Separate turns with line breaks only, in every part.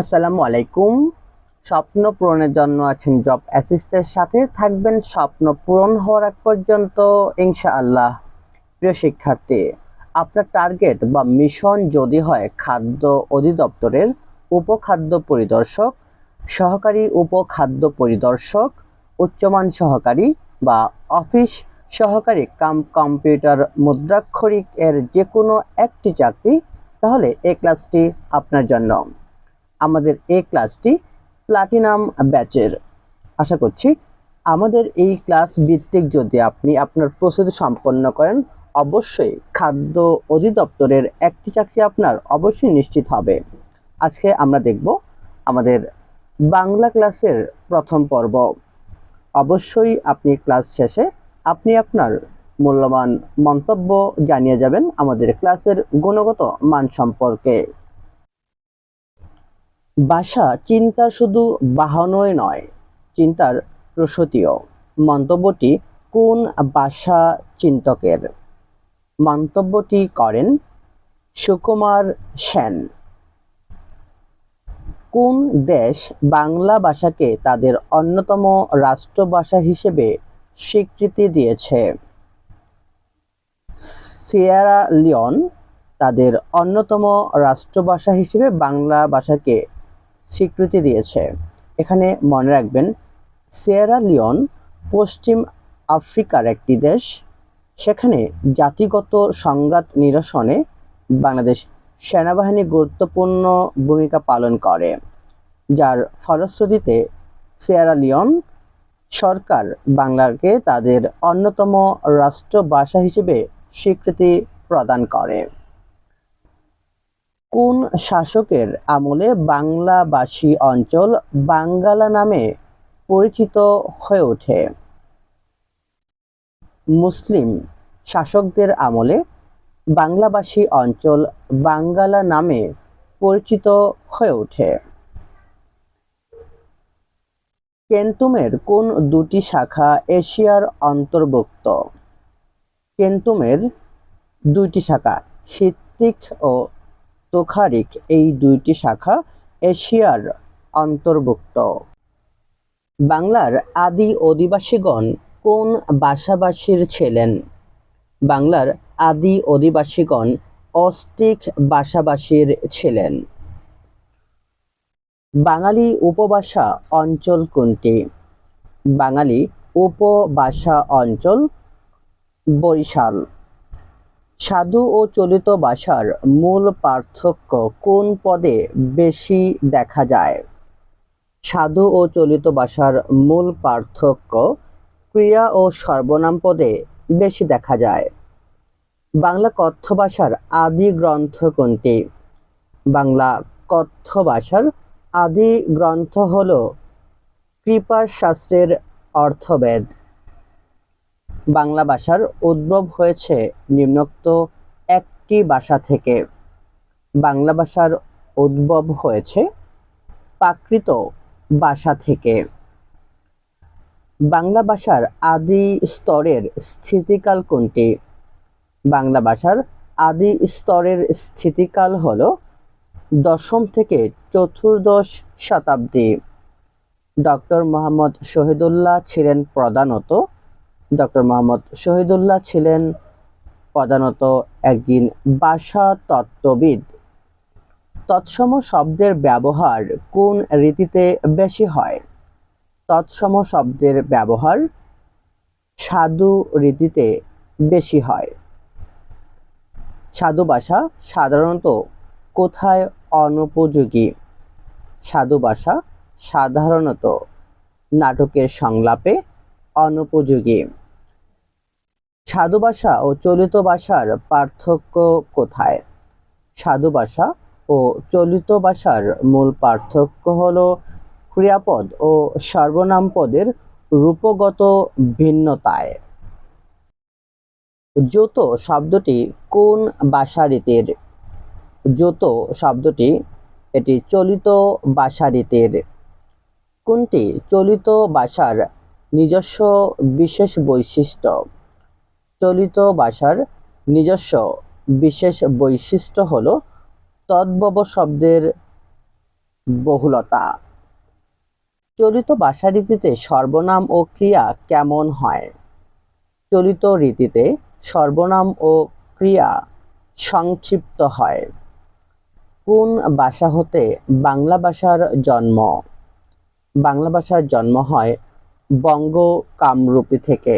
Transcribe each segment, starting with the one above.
আসসালামু আলাইকুম। স্বপ্ন পূরণের জন্য আছেন জব অ্যাসিস্টের সাথে। থাকবেন স্বপ্ন পূরণ হওয়ার আগ পর্যন্ত, ইনশাআল্লাহ। প্রিয় শিক্ষার্থী, আপনার টার্গেট বা মিশন যদি হয় খাদ্য অধিদপ্তরের উপখাদ্য পরিদর্শক, সহকারী উপখাদ্য পরিদর্শক, উচ্চমান সহকারী বা অফিস সহকারী কাম কম্পিউটার মুদ্রাক্ষরিক এর যে কোনো একটি চাকরি, তাহলে এই ক্লাসটি আপনার জন্য। আমাদের এই ক্লাসটি প্লাটিনাম ব্যাচের। আশা করছি আমাদের এই ক্লাস ভিত্তিক যদি আপনি আপনার প্রস্তুতি সম্পন্ন করেন, অবশ্যই খাদ্য অধিদপ্তরের একটি চাকরি আপনার অবশ্যই নিশ্চিত হবে। আজকে আমরা দেখব আমাদের বাংলা ক্লাসের প্রথম পর্ব। অবশ্যই আপনি ক্লাস শেষে আপনি আপনার মূল্যবান মন্তব্য জানিয়ে যাবেন আমাদের ক্লাসের গুণগত মান সম্পর্কে। ভাষা চিন্তার শুধু বাহনই নয়, চিন্তার প্রসূতিও। মন্তব্যটি কোন ভাষা চিন্তকের? মন্তব্যটি করেন সুকুমার সেন। কোন দেশ বাংলা ভাষাকে তাদের অন্যতম রাষ্ট্রভাষা হিসেবে স্বীকৃতি দিয়েছে? সিয়েরা লিওন তাদের অন্যতম রাষ্ট্রভাষা হিসেবে বাংলা ভাষাকে স্বীকৃতি দিয়েছে। এখানে মনে রাখবেন, সিয়েরা লিওন পশ্চিম আফ্রিকার একটি দেশ। সেখানে জাতিগত সংঘাত নিরসনে বাংলাদেশ সেনাবাহিনী গুরুত্বপূর্ণ ভূমিকা পালন করে। যার ফলশ্রুতিতে সিয়েরা লিওন সরকার বাংলাকে তাদের অন্যতম রাষ্ট্রভাষা হিসেবে স্বীকৃতি প্রদান করে। কোন শাসকের আমলে বাংলাভাষী অঞ্চল বাঙ্গালা নামে পরিচিত হয়ে ওঠে? মুসলিম শাসকদের আমলে বাংলাভাষী অঞ্চল বাঙ্গালা নামে পরিচিত হয়ে ওঠে। কেন্তুমের কোন দুটি শাখা এশিয়ার অন্তর্ভুক্ত? কেন্তুমের দুইটি শাখা সিত্তিক ও তোখারিক এই দুইটি শাখা এশিয়ার অন্তর্ভুক্ত। বাংলার আদি অধিবাসীগণ কোন ভাষাভাষীর ছিলেন? বাংলার আদি অধিবাসীগণ অস্টিক ভাষাভাষীর ছিলেন। বাঙালি উপভাষা অঞ্চল কোনটি? বাঙালি উপভাষা অঞ্চল বরিশাল। সাধু ও চলিত ভাষার মূল পার্থক্য কোন পদে বেশি দেখা যায়? সাধু ও চলিত ভাষার মূল পার্থক্য ক্রিয়া ও সর্বনাম পদে বেশি দেখা যায়। বাংলা কথ্য ভাষার আদি গ্রন্থ কোনটি? বাংলা কথ্য ভাষার আদি গ্রন্থ হল কৃপা শাস্ত্রের অর্থবেদ। বাংলা ভাষার উদ্ভব হয়েছে নিম্নোক্ত একটি ভাষা থেকে। বাংলা ভাষার উদ্ভব হয়েছে প্রাকৃত ভাষা থেকে। বাংলা ভাষার আদি স্তরের স্থিতিকাল কোনটি? বাংলা ভাষার আদি স্তরের স্থিতিকাল হল দশম থেকে চতুর্দশ শতাব্দী। ডক্টর মোহাম্মদ শহীদুল্লাহ ছিলেন প্রধানত ডক্টর মোহাম্মদ শহীদুল্লাহ ছিলেন প্রধানত একজন ভাষা তত্ত্ববিদ তৎসম শব্দের ব্যবহার কোন রীতিতে বেশি হয়? তৎসম শব্দের ব্যবহার সাধু রীতিতে বেশি হয়। সাধু ভাষা সাধারণত কোথায় অনুপযোগী? সাধু ভাষা সাধারণত নাটকের সংলাপে অনুপযোগী। সাধু ভাষা ও চলিত ভাষার পার্থক্য কোথায়? সাধু ভাষা ও চলিত ভাষার মূল পার্থক্য হল ক্রিয়াপদ ও সর্বনাম পদের রূপগত ভিন্নতায়। যত শব্দটি কোন ভাষা রীতির যত শব্দটি এটি চলিত ভাষা রীতির কোনটি চলিত ভাষার নিজস্ব বিশেষ বৈশিষ্ট্য। চলিত ভাষার নিজস্ব বিশেষ বৈশিষ্ট্য হল তদ্ভব শব্দের বহুলতা। চলিত ভাষা রীতিতে সর্বনাম ও ক্রিয়া কেমন হয়? চলিত রীতিতে সর্বনাম ও ক্রিয়া সংক্ষিপ্ত হয়। কোন ভাষা হতে বাংলা ভাষার জন্ম? বাংলা ভাষার জন্ম হয় বঙ্গ কামরূপী থেকে।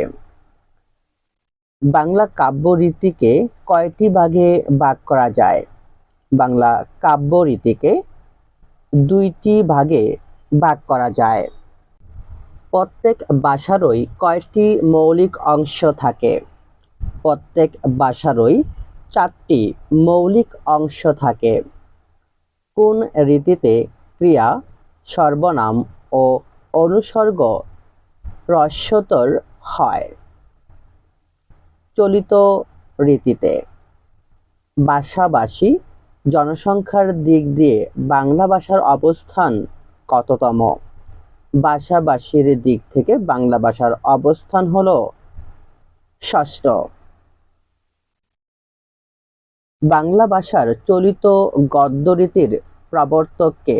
বাংলা কাব্য রীতিকে কয়টি ভাগে ভাগ করা যায়? বাংলা কাব্য রীতিকে দুইটি ভাগে ভাগ করা যায়। প্রত্যেক ভাষারই কয়টি মৌলিক অংশ থাকে? প্রত্যেক ভাষারই চারটি মৌলিক অংশ থাকে। কোন রীতিতে ক্রিয়া, সর্বনাম ও অনুসর্গ হ্রস্বতর হয়। চলিত রীতিতে ভাষাভাষী জনসংখ্যার দিক দিয়ে বাংলা ভাষার অবস্থান কততম? ভাষাভাষীর দিক থেকে বাংলা ভাষার অবস্থান হলো ষষ্ঠ। বাংলা ভাষার চলিত গদ্য রীতির প্রবর্তককে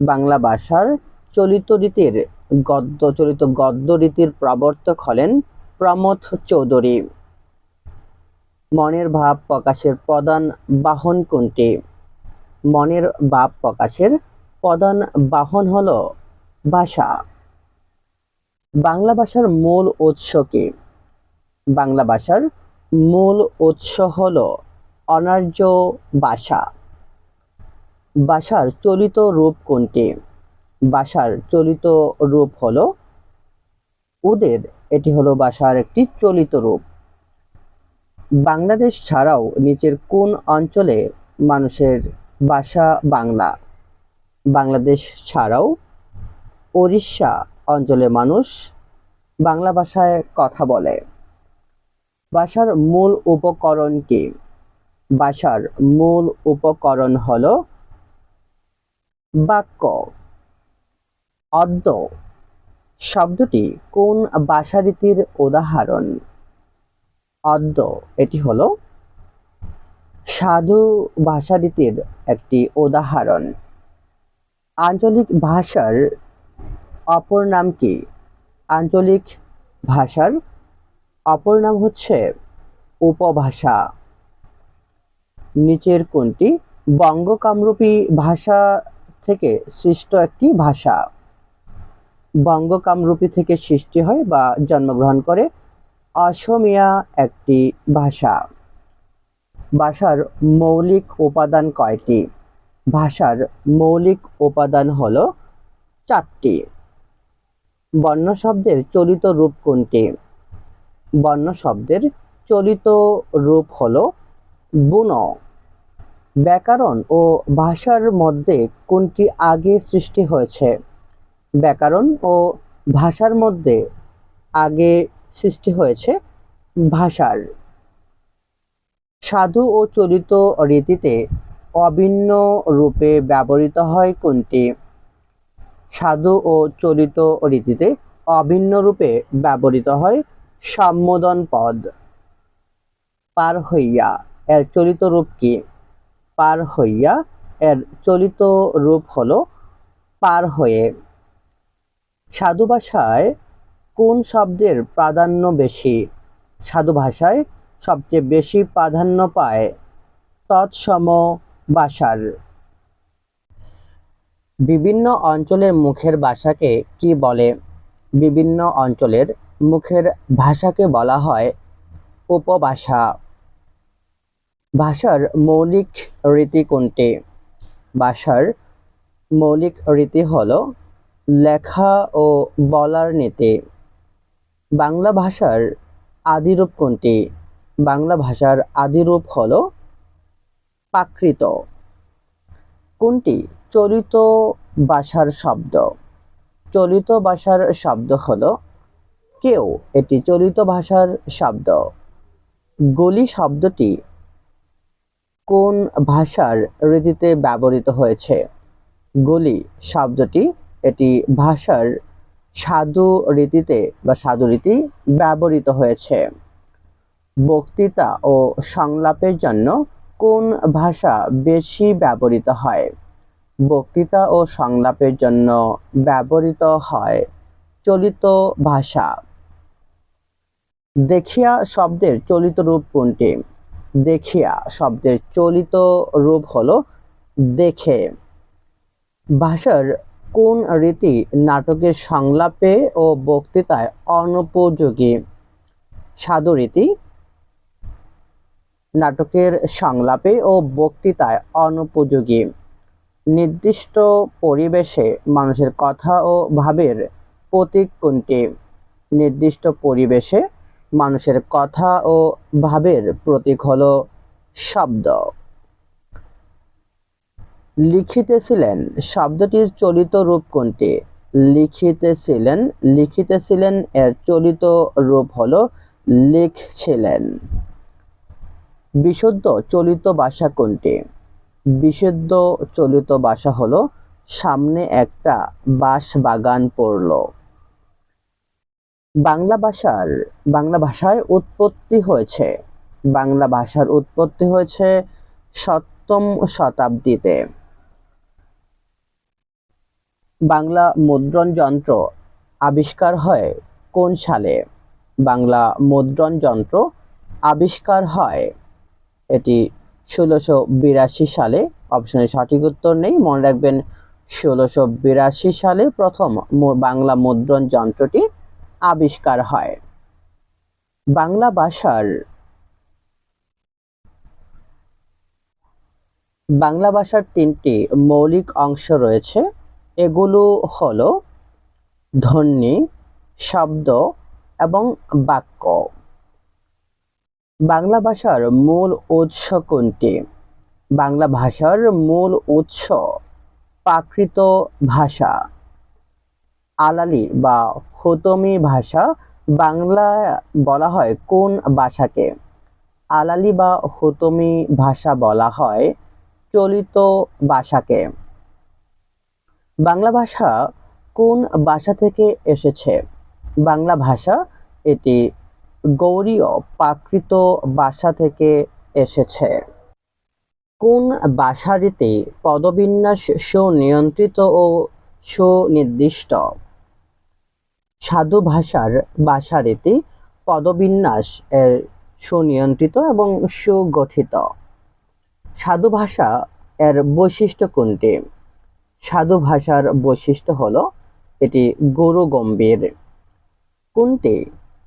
বাংলা ভাষার চলিত রীতির গদ্য চলিত গদ্য রীতির প্রবর্তক হলেন প্রমথ চৌধুরী। মনের ভাব প্রকাশের প্রধান বাহন কোনটি? মনের ভাব প্রকাশের প্রধান বাহন হল ভাষা। বাংলা ভাষার মূল উৎস কি? বাংলা ভাষার মূল উৎস হল অনার্য ভাষা। ভাষার চলিত রূপ কোনটি? ভাষার চলিত রূপ হলো উদের এটি হলো ভাষার একটি চলিত রূপ। বাংলাদেশ ছাড়াও নিচের কোন অঞ্চলে মানুষের ভাষা বাংলা? বাংলাদেশ ছাড়াও উড়িষ্যা অঞ্চলে মানুষ বাংলা ভাষায় কথা বলে। ভাষার মূল উপকরণ কি? ভাষার মূল উপকরণ হল বাক্য। অদ্য। শব্দটি কোন ভাষারীতির উদাহরণ? অদ্য, এটি হলো সাধু ভাষারীতির একটি উদাহরণ। আঞ্চলিক ভাষার অপর নাম কি? আঞ্চলিক ভাষার অপর নাম হচ্ছে উপভাষা। নিচের কোনটি? বঙ্গকামরূপী ভাষা থেকে সৃষ্ট একটি ভাষা। বঙ্গকামরূপী থেকে সৃষ্টি হয় বা জন্মগ্রহণ করে অসমিয়া একটি ভাষা। ভাষার মৌলিক উপাদান কয়টি? ভাষার মৌলিক উপাদান হল চারটি। বর্ণ শব্দের চলিত রূপ কোনটি? বর্ণ শব্দের চলিত রূপ হল বুন। ব্যাকরণ ও ভাষার মধ্যে কোনটি আগে সৃষ্টি হয়েছে? ব্যাকরণ ও ভাষার মধ্যে আগে সৃষ্টি হয়েছে ভাষার। সাধু ও চলিত রীতিতে অভিন্ন রূপে ব্যবহৃত হয় কোনটি? সাধু ও চলিত রীতিতে অভিন্ন রূপে ব্যবহৃত হয় সম্বোধন পদ। পার হইয়া এর চলিত রূপ কি? পার হইয়া এর চলিত রূপ হলো পার হয়ে। সাধু ভাষায় কোন শব্দের প্রাধান্য বেশি? সাধু ভাষায় সবচেয়ে বেশি প্রাধান্য পায় তৎসম ভাষার। বিভিন্ন অঞ্চলের মুখের ভাষাকে কি বলে? বিভিন্ন অঞ্চলের মুখের ভাষাকে বলা হয় উপভাষা। ভাষার মৌলিক রীতি কোনটি? ভাষার মৌলিক রীতি হল লেখা ও বলার নীতি বাংলা ভাষার আদিরূপ কোনটি? বাংলা ভাষার আদিরূপ হল প্রাকৃত কোনটি? চলিত ভাষার শব্দ। চলিত ভাষার শব্দ হল কেউ। এটি চলিত ভাষার শব্দ। গলি শব্দটি কোন ভাষার রীতিতে ব্যবহৃত হয়েছে? গলি শব্দটি এটি ভাষার সাধু রীতিতে বা সাধু রীতি ব্যবহৃত হয়েছে। বক্তৃতা ও সংলাপের জন্য কোন ভাষা বেশি ব্যবহৃত হয়? বক্তৃতা ও সংলাপের জন্য ব্যবহৃত হয় চলিত ভাষা। দেখিয়া শব্দের চলিত রূপ কোনটি? দেখিয়া শব্দের চলিত রূপ হলো দেখে। ভাষার কোন রীতি নাটকের সংলাপে ও বক্তৃতায় অনুপযোগী? সাধু রীতি নাটকের সংলাপে ও বক্তৃতায় অনুপযোগী। নির্দিষ্ট পরিবেশে মানুষের কথা ও ভাবের প্রতীক কোনটি? নির্দিষ্ট পরিবেশে মানুষের কথা ও ভাবের প্রতীক হলো শব্দ। লিখিতেছিলেন, শব্দটির চলিত রূপ কোনটি? লিখিতেছিলেন লিখিতেছিলেন, এর চলিত রূপ হলো লিখছিলেন। বিশুদ্ধ চলিত ভাষা কোনটি? বিশুদ্ধ চলিত ভাষা হলো, সামনে একটা বাঁশ বাগান পড়ল। বাংলা ভাষার, বাংলা ভাষায় উৎপত্তি হয়েছে। বাংলা ভাষার উৎপত্তি হয়েছে সপ্তম শতাব্দীতে। বাংলা মুদ্রণ যন্ত্র আবিষ্কার হয় কোন সালে? বাংলা মুদ্রণ যন্ত্র আবিষ্কার হয়। এটি ষোলোশো বিরাশি সালে অপশনে সঠিক উত্তর নেই, মনে রাখবেন ষোলোশো বিরাশি সালে প্রথম বাংলা মুদ্রণ যন্ত্রটি আবিষ্কার হয়। বাংলা ভাষার বাংলা ভাষার তিনটি মৌলিক অংশ রয়েছে। এগুলো হলো ধ্বনি, শব্দ এবং বাক্য। বাংলা ভাষার মূল উৎস কোনটি? বাংলা ভাষার মূল উৎস প্রাকৃত ভাষা। আলালি বা হুতমি ভাষা বাংলা বলা হয় কোন ভাষাকে? আলালি বা হুতমি ভাষা বলা হয় চলিত ভাষাকে। বাংলা ভাষা কোন ভাষা থেকে এসেছে? বাংলা ভাষা এটি গৌরীয় প্রাকৃত ভাষা থেকে এসেছে। কোন ভাষারীতি পদবিন্যাস সুনিয়ন্ত্রিত ও সুনির্দিষ্ট সাধু ভাষার ভাষারীতি পদবিন্যাস এর সুনিয়ন্ত্রিত এবং সুগঠিত। সাধু ভাষা এর বৈশিষ্ট্য কোনটি? সাধু ভাষার বৈশিষ্ট্য হল এটি গুরু গম্ভীর কোনটি?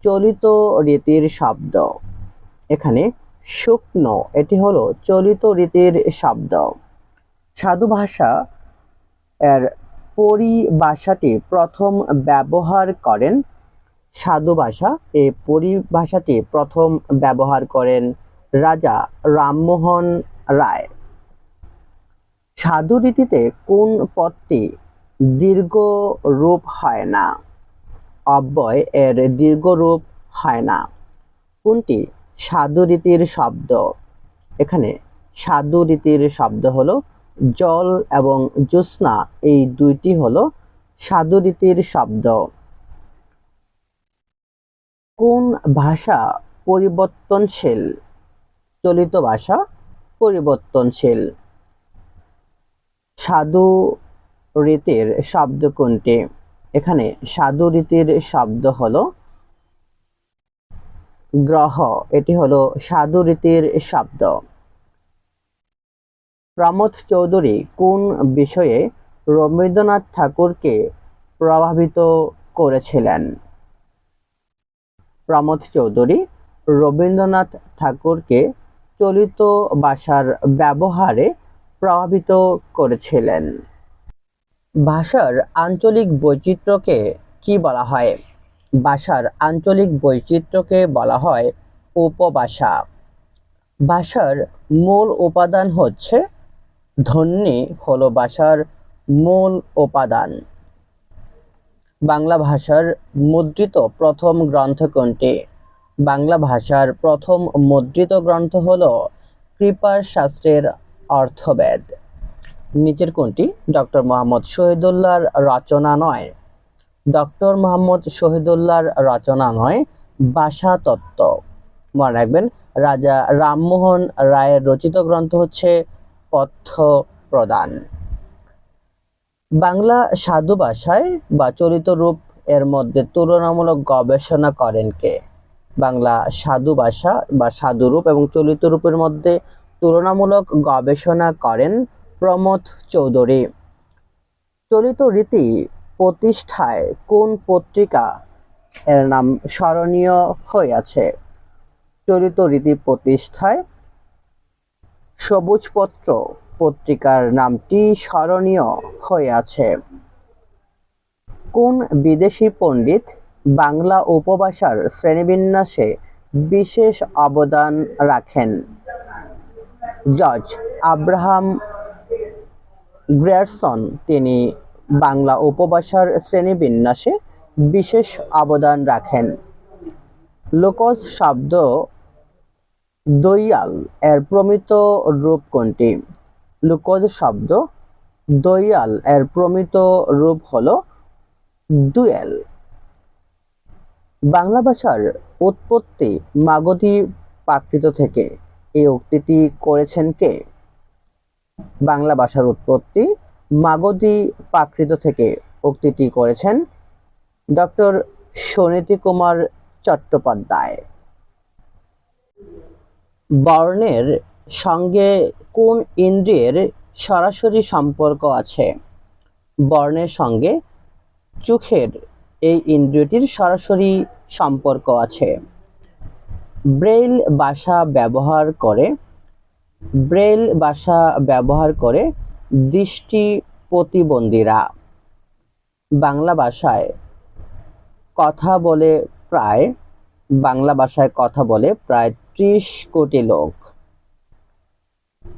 চলিত রীতির শব্দ। এখানে শুকনো, এটি হলো চলিত রীতির শব্দ। সাধু ভাষা এর পরিভাষাটি প্রথম ব্যবহার করেন। সাধু ভাষা এই পরিভাষাটি প্রথম ব্যবহার করেন রাজা রামমোহন রায়। সাধু রীতিতে কোন পদটি দীর্ঘ রূপ হয় না? অব্যয় এর দীর্ঘ রূপ হয় না। কোনটি? সাধু রীতির শব্দ। এখানে সাধু রীতির শব্দ হলো জল এবং জ্যোৎস্না। এই দুইটি হলো সাধু রীতির শব্দ। কোন ভাষা পরিবর্তনশীল? চলিত ভাষা পরিবর্তনশীল। সাধু রীতির শব্দ কোনটি? এখানে সাধু রীতির শব্দ হলো গ্রহ। এটি হলো সাধু রীতির শব্দ। প্রমোদ চৌধুরী কোন বিষয়ে রবীন্দ্রনাথ ঠাকুরকে প্রভাবিত করেছিলেন? প্রমোদ চৌধুরী, রবীন্দ্রনাথ ঠাকুরকে চলিত ভাষার ব্যবহারে প্রভাবিত করেছিলেন। ভাষার আঞ্চলিক বৈচিত্র্যকে কি বলা হয়? ভাষার আঞ্চলিক বৈচিত্র্যকে বলা হয় উপভাষা। ভাষার মূল উপাদান হচ্ছে ধ্বনি হলো ভাষার মূল উপাদান। বাংলা ভাষার মুদ্রিত প্রথম গ্রন্থ কোনটি? বাংলা ভাষার প্রথম মুদ্রিত গ্রন্থ হলো কৃপার শাস্ত্রের অর্থবেদ। নিচের কোনটি ডক্টর মোহাম্মদ শহীদুল্লাহর রচনা নয়। ডক্টর মোহাম্মদ শহীদুল্লাহর রচনা নয় ভাষা তত্ত্ব। মনে রাখবেন, রাজা রামমোহন রায়ের রচিত গ্রন্থ হচ্ছে পথ্য প্রদান। বাংলা সাধু ভাষায় বা চলিত রূপ এর মধ্যে তুলনামূলক গবেষণা করেন কে? বাংলা সাধু ভাষা বা সাধু রূপ এবং চলিত রূপের মধ্যে তুলনামূলক গবেষণা করেন প্রমথ চৌধুরী। চলিত রীতি প্রতিষ্ঠায় কোন পত্রিকা এর নাম স্মরণীয় আছে চলিত রীতি প্রতিষ্ঠায় সবুজপত্র পত্রিকার নামটি স্মরণীয় আছে কোন বিদেশি পণ্ডিত বাংলা উপভাষার শ্রেণীবিন্যাসে বিশেষ অবদান রাখেন? জর্জ আব্রাহাম গ্রেয়ারসন, তিনি বাংলা উপভাষার শ্রেণীবিন্যাসে বিশেষ অবদান রাখেন। লোকজ শব্দ দইয়াল এর প্রমিত রূপ কোনটি? লোকজ শব্দ দইয়াল এর প্রমিত রূপ হল দুয়েল। বাংলা ভাষার উৎপত্তি মাগধী প্রাকৃত থেকে। এই উক্তিটি করেছেন কে? বাংলা ভাষার উৎপত্তি মাগধী প্রাকৃত থেকে উক্তিটি করেছেন ডক্টর সুনীতি কুমার চট্টোপাধ্যায়। বর্ণের সঙ্গে কোন ইন্দ্রিয়ের সরাসরি সম্পর্ক আছে? বর্ণের সঙ্গে চোখের এই ইন্দ্রিয়টির সরাসরি সম্পর্ক আছে। ব্রেইল ভাষা ব্যবহার করে, ব্রেইল ভাষা ব্যবহার করে দৃষ্টি প্রতিবন্ধীরা বাংলা ভাষায় কথা বলে প্রায়, বাংলা ভাষায় কথা বলে প্রায় ত্রিশ কোটি লোক।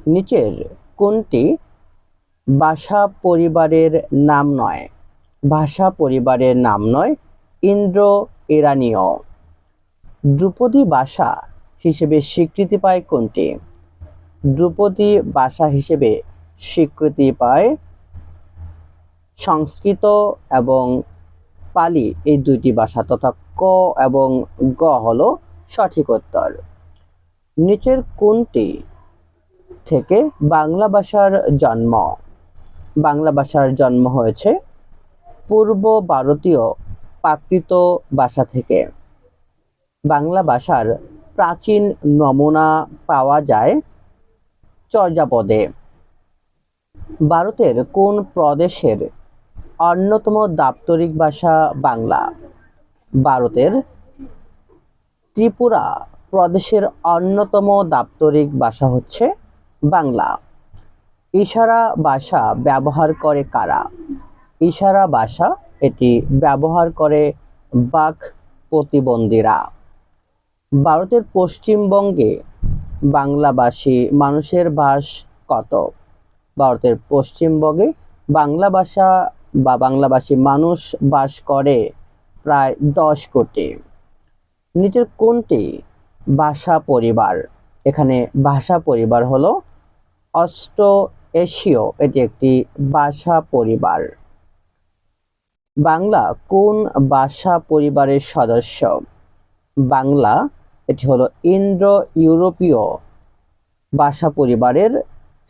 নিচের কোনটি? ভাষা পরিবারের নাম নয়। ভাষা পরিবারের নাম নয় ইন্দ্র ইরানীয় ধ্রুপদী ভাষা হিসেবে স্বীকৃতি পায় কোনটি? ধ্রুপদী ভাষা হিসেবে স্বীকৃতি পায় সংস্কৃত এবং পালি। এই দুইটি ভাষা তথা ক এবং গ হল সঠিক উত্তর। নিচের কোনটি থেকে বাংলা ভাষার জন্ম? বাংলা ভাষার জন্ম হয়েছে পূর্ব ভারতীয় প্রাকৃত ভাষা থেকে। বাংলা ভাষার প্রাচীন নমুনা পাওয়া যায় চর্যাপদে। ভারতের কোন প্রদেশের অন্যতম দাপ্তরিক ভাষা বাংলা? ভারতের ত্রিপুরা প্রদেশের অন্যতম দাপ্তরিক ভাষা হচ্ছে বাংলা। ইশারা ভাষা ব্যবহার করে কারা? ইশারা ভাষা এটি ব্যবহার করে বাক প্রতিবন্ধীরা। ভারতের পশ্চিমবঙ্গে বাংলাভাষী মানুষের বাস কত? ভারতের পশ্চিমবঙ্গে বাংলা ভাষা বা বাংলাভাষী মানুষ বাস করে প্রায় দশ কোটি। নিচের কোনটি? ভাষা পরিবার। এখানে ভাষা পরিবার হলো অস্ট এশীয় এটি একটি ভাষা পরিবার। বাংলা কোন ভাষা পরিবারের সদস্য? বাংলা এটি হলো ইন্দ্র ইউরোপীয় ভাষা পরিবারের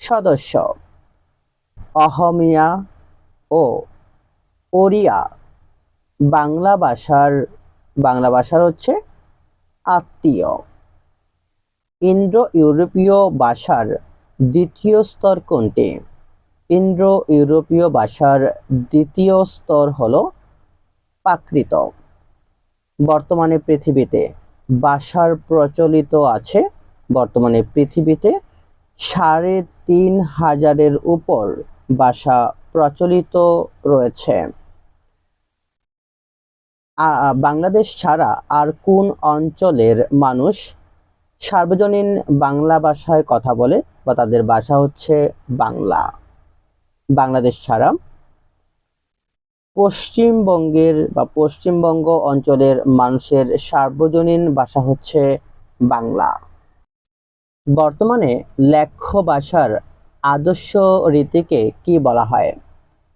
সদস্য। অহমিয়া ও ওড়িয়া বাংলা ভাষার বাংলা ভাষার হচ্ছে আত্মীয়। ইন্দ্র ইউরোপীয় ভাষার দ্বিতীয় স্তর কোনটি? ইন্দ্র ইউরোপীয় ভাষার দ্বিতীয় স্তর হল প্রাকৃত। বর্তমানে পৃথিবীতে ভাষার প্রচলিত আছে বর্তমানে পৃথিবীতে সাড়ে তিন হাজারের উপর ভাষা প্রচলিত রয়েছে। বাংলাদেশ ছাড়া আর কোন অঞ্চলের মানুষ সার্বজনীন বাংলা ভাষায় কথা বলে বা তাদের ভাষা হচ্ছে বাংলা? বাংলাদেশ ছাড়া পশ্চিমবঙ্গের বা পশ্চিমবঙ্গ অঞ্চলের মানুষের সার্বজনীন ভাষা হচ্ছে বাংলা। বর্তমানে লেখ্য ভাষার আদর্শ রীতিকে কি বলা হয়?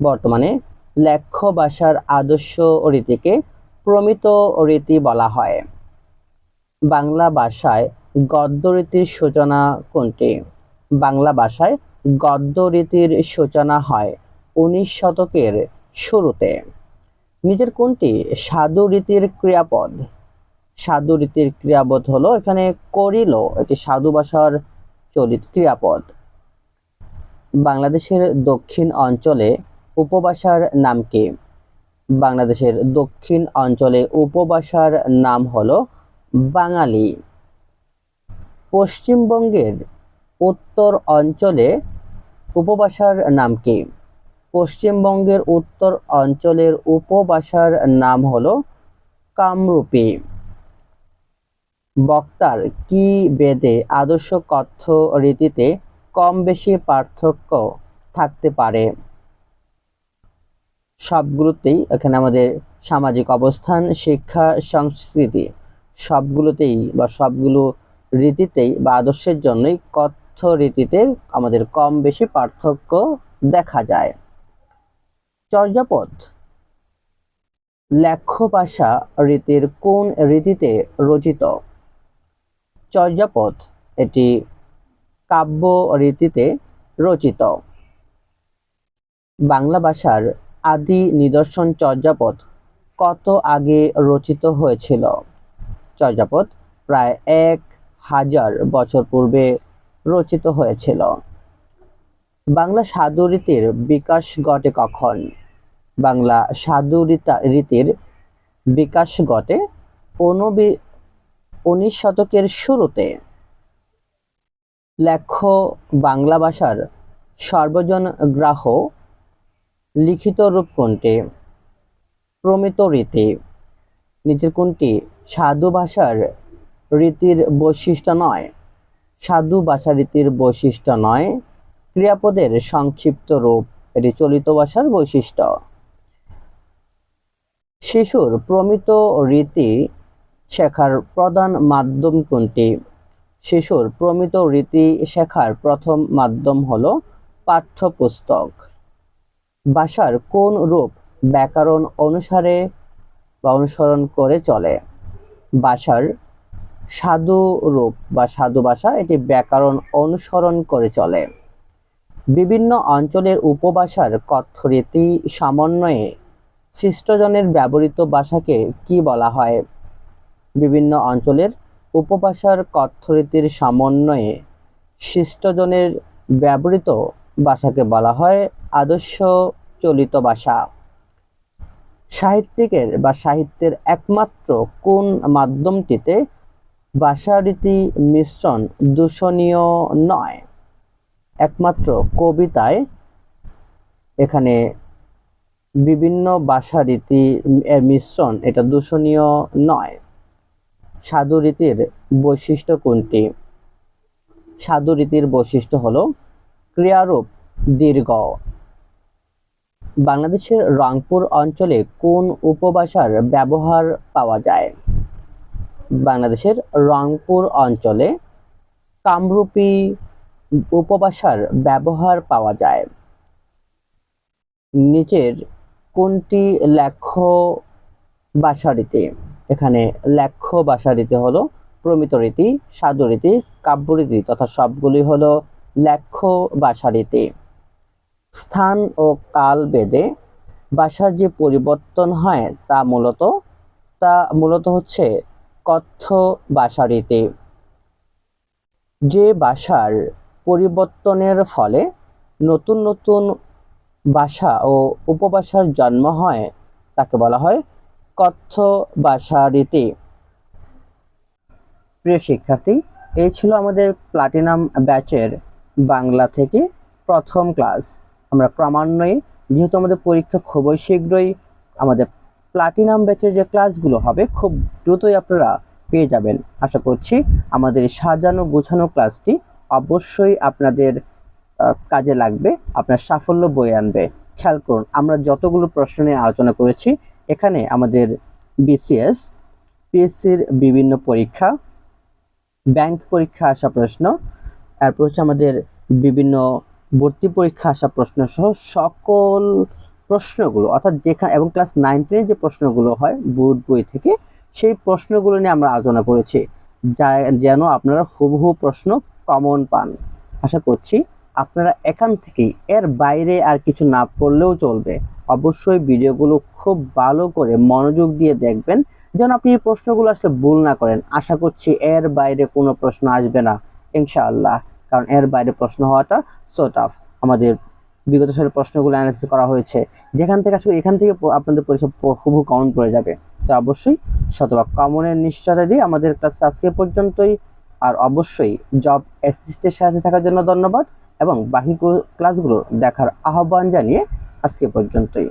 বর্তমানে লেখ্য ভাষার আদর্শ রীতিকে প্রমিত রীতি বলা হয়। বাংলা ভাষায় গদ্য রীতির সূচনা কোনটি? বাংলা ভাষায় গদ্য রীতির সূচনা হয় উনিশ শতকের শুরুতে। নিজের কোনটি? সাধু রীতির ক্রিয়াপদ। সাধু রীতির ক্রিয়াপদ হলো এখানে করিল এটি সাধু ভাষার চলিত ক্রিয়াপদ। বাংলাদেশের দক্ষিণ অঞ্চলে উপভাষার নাম কি? বাংলাদেশের দক্ষিণ অঞ্চলে উপভাষার নাম হলো বাঙালি। পশ্চিমবঙ্গের উত্তর অঞ্চলে উপভাষার নাম কি? পশ্চিমবঙ্গের উত্তর অঞ্চলের উপভাষার নাম হলো কামরূপী। বক্তার কি বেদে আদর্শ কথ্য রীতিতে কম বেশি পার্থক্য থাকতে পারে? সবগুলোতেই এখানে আমাদের সামাজিক অবস্থান, শিক্ষা, সংস্কৃতি সবগুলোতেই বা সবগুলো রীতিতেই বা আদর্শের জন্যই কথ্য রীতিতে আমাদের কম বেশি পার্থক্য দেখা যায়। চর্যাপদ। লেখ্য ভাষা রীতির কোন রীতিতে রচিত? চর্যাপদ, এটি কাব্য রীতিতে রচিত। বাংলা ভাষার আদি নিদর্শন চর্যাপদ কত আগে রচিত হয়েছিল? চর্যাপদ প্রায় এক হাজার বছর পূর্বে রচিত হয়েছিল। বাংলা সাধু রীতির বিকাশ ঘটে কখন? বাংলা সাধু রীতির বিকাশ ঘটে উনিশ শতকের শুরুতে। লেখ্য বাংলা ভাষার সর্বজন গ্রাহ লিখিত রূপ কোনটি প্রমিত রীতি। নিচের কোনটি সাধু ভাষার রীতির বৈশিষ্ট্য নয়, সাধু ভাষা রীতির বৈশিষ্ট্য নয়, ক্রিয়াপদের সংক্ষিপ্ত রূপ, এটি চলিত ভাষার বৈশিষ্ট্য। শিশুর প্রমিত রীতি শেখার প্রধান মাধ্যম কোনটি? শিশুর প্রমিত রীতি শেখার প্রথম মাধ্যম হল পাঠ্যপুস্তক। ভাষার কোন রূপ ব্যাকরণ অনুসারে বা অনুসরণ করে চলে? ভাষার সাধু রূপ বা সাধু ভাষা এটি ব্যাকরণ অনুসরণ করে চলে। বিভিন্ন অঞ্চলের উপভাষার কথ্য রীতি সমন্বয়ে সৃষ্টজনের ব্যবহৃত ভাষাকে কি বলা হয়? বিভিন্ন অঞ্চলের উপভাষার কথ্যরীতির সমন্বয়ে সৃষ্টজনের ব্যবহৃত ভাষাকে বলা হয় আদর্শ চলিত ভাষা। সাহিত্যিকের বা সাহিত্যের একমাত্র কোন মাধ্যমটিতে ভাষারীতি মিশ্রণ দূষণীয় নয়? একমাত্র কবিতায় এখানে বিভিন্ন ভাষা রীতি এর মিশ্রণ এটা দূষণীয় নয়। সাধু রীতির বৈশিষ্ট্য কোনটি? সাধু রীতির বৈশিষ্ট্য হলো ক্রিয়ারূপ, দীর্ঘ। বাংলাদেশের রংপুর অঞ্চলে কোন উপভাষার ব্যবহার পাওয়া যায়? বাংলাদেশের রংপুর অঞ্চলে কামরূপী উপভাষার ব্যবহার পাওয়া যায়। নিচের কোনটি লেখ্য ভাষারীতি এখানে লেখ্য ভাষারীতি হলো প্রমিত রীতি, সাধু রীতি কাব্যরীতি তথা সবগুলি হলো লেখ্য ভাষারীতি স্থান ও কাল বেদে ভাষার যে পরিবর্তন হয় তা মূলত তা মূলত হচ্ছে কথ্য ভাষারীতি যে ভাষার পরিবর্তনের ফলে নতুন নতুন ভাষা ও উপভাষার জন্ম হয়, তাকে বলা হয় কথ্য ভাষা রীতি প্রিয় শিক্ষার্থী, এই ছিল আমাদের প্লাটিনাম ব্যাচের বাংলা থেকে প্রথম ক্লাস। আমরা ক্রমান্বয়ে, যেহেতু আমাদের পরীক্ষা খুবই শীঘ্রই, আমাদের প্লাটিনাম ব্যাচের যে ক্লাসগুলো হবে, খুব দ্রুতই আপনারা পেয়ে যাবেন। আশা করছি আমাদের সাজানো গোছানো ক্লাসটি অবশ্যই আপনাদের কাজে লাগবে, আপনার সাফল্য বয়ে আনবে। খেয়াল করুন, আমরা যতগুলো প্রশ্ন নিয়ে আলোচনা করেছি, এখানে আমাদের বিসিএস পিএসসির বিভিন্ন পরীক্ষা ব্যাংক পরীক্ষা আসা প্রশ্ন তারপর হচ্ছে আমাদের বিভিন্ন ভর্তি পরীক্ষা আসা প্রশ্ন সহ সকল প্রশ্নগুলো, অর্থাৎ যেখানে এবং ক্লাস নাইন টেনের যে প্রশ্নগুলো হয়, বোর্ড বই থেকে, সেই প্রশ্নগুলো নিয়ে আমরা আলোচনা করেছি। যা, যেন আপনারা হুবহু প্রশ্ন কমন পান। আশা করছি আপনারা এখান থেকেই এর বাইরে আর কিছু না পড়লেও চলবে। অবশ্যই ভিডিওগুলো খুব ভালো করে মনোযোগ দিয়ে দেখবেন, যেন আপনি এই প্রশ্নগুলো আসলে ভুল না করেন। আশা করছি এর বাইরে কোনো প্রশ্ন আসবে না, ইনশাআল্লাহ। কারণ এর বাইরে প্রশ্ন হওয়াটা সো টাফ আমাদের বিগত সালের প্রশ্নগুলো অ্যানালিসিস করা হয়েছে। যেখান থেকে আসলে এখান থেকে আপনাদের পরীক্ষা খুব কমন পড়ে যাবে। তো অবশ্যই শতভাগ কমনের নিশ্চয়তা দিয়ে আমাদের ক্লাসটা আজকে পর্যন্তই। আর অবশ্যই জব অ্যাসিস্টের সাথে থাকার জন্য ধন্যবাদ। এবং বাকি ক্লাসগুলো দেখার আহ্বান জানিয়ে আজকে পর্যন্তই।